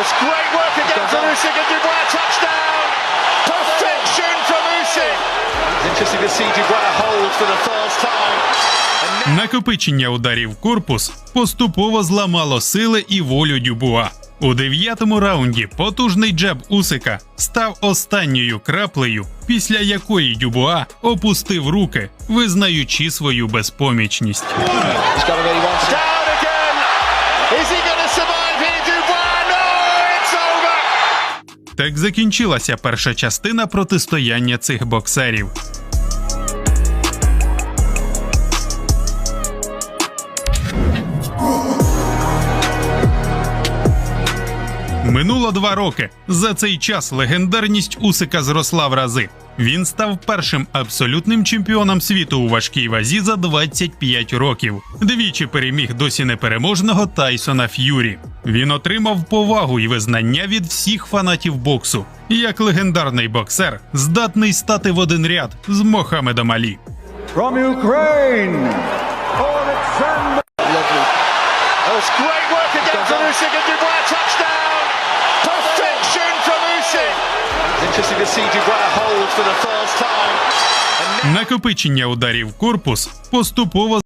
it's great work again from Usyk and Dubois. Touchdown! Perfection from Usyk. It's interesting to see Dubois hold for the first time. Накопичення ударів в корпус поступово зламало сили і волю Дюбуа. У дев'ятому раунді потужний джеб Усика став останньою краплею, після якої Дюбуа опустив руки, визнаючи свою безпомічність. Так закінчилася перша частина протистояння цих боксерів. Минуло два роки. За цей час легендарність Усика зросла в рази. Він став першим абсолютним чемпіоном світу у важкій вазі за 25 років. Двічі переміг досі непереможного Тайсона Ф'юрі. Він отримав повагу і визнання від всіх фанатів боксу. Як легендарний боксер, здатний стати в один ряд з Мохамедом Алі. From Ukraine, Alexander. Lovely. Oh, it's great work again from Usyk and Dubois. Touchdown! Perfection from Usyk. It's interesting to see Dubois hold for the first time. And Накопичення ударів в корпус поступово